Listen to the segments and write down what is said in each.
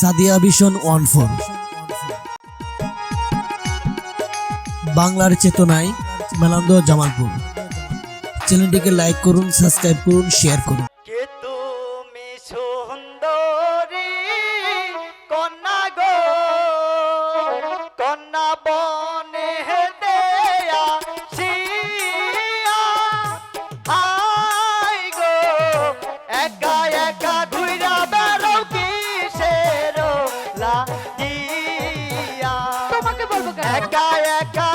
Sadia vision one four. বাংলার চেতনায় মেলান্দ জামালপুর। চ্যানেলটিকে লাইক করুন, সাবস্ক্রাইব করুন শেয়ার করুন। জ্বালা দিয়া তোমাকে বলব একা একা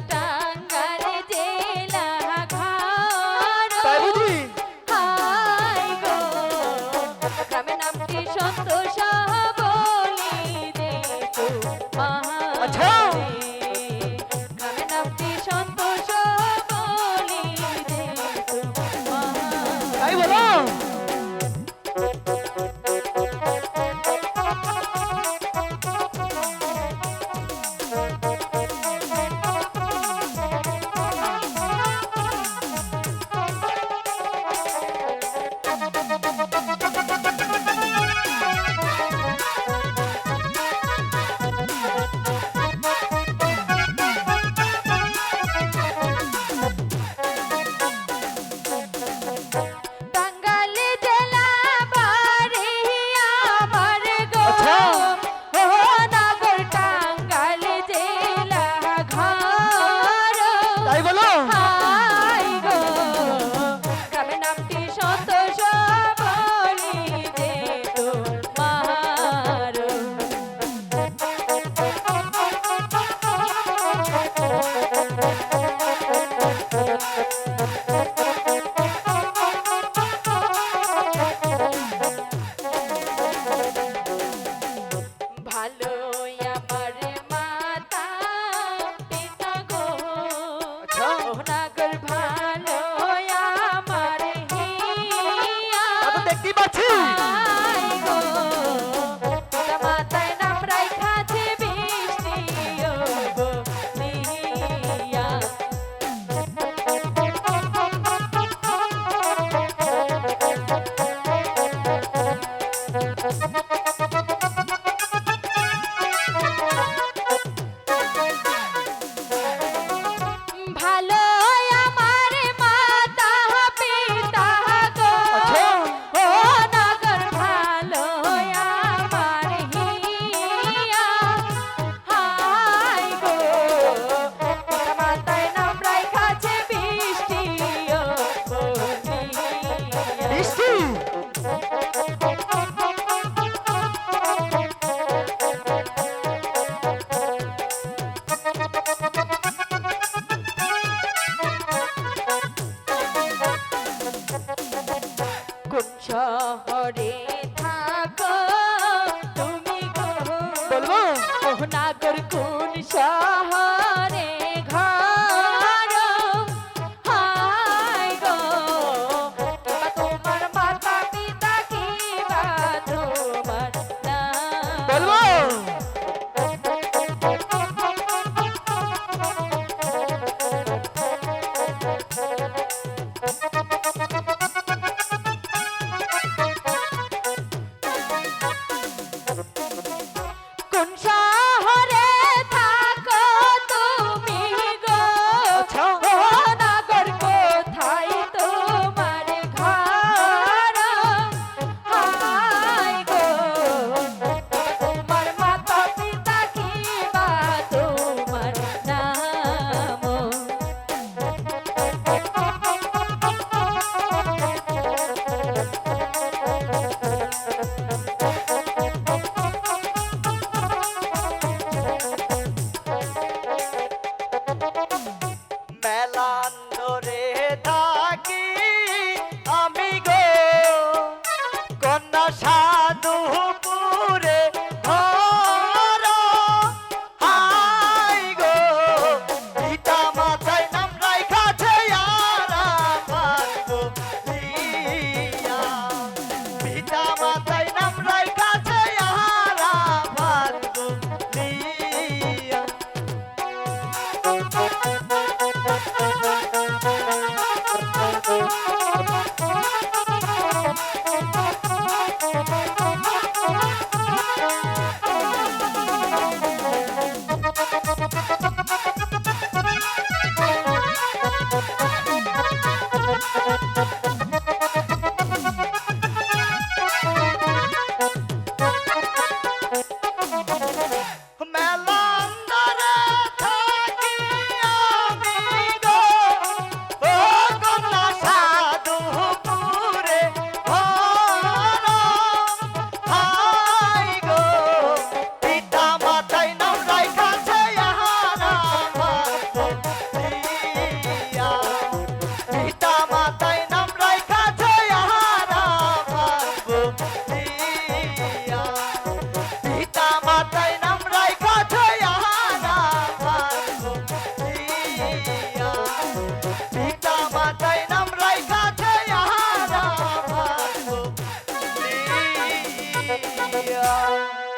একটা শহরে থাকো। সাজ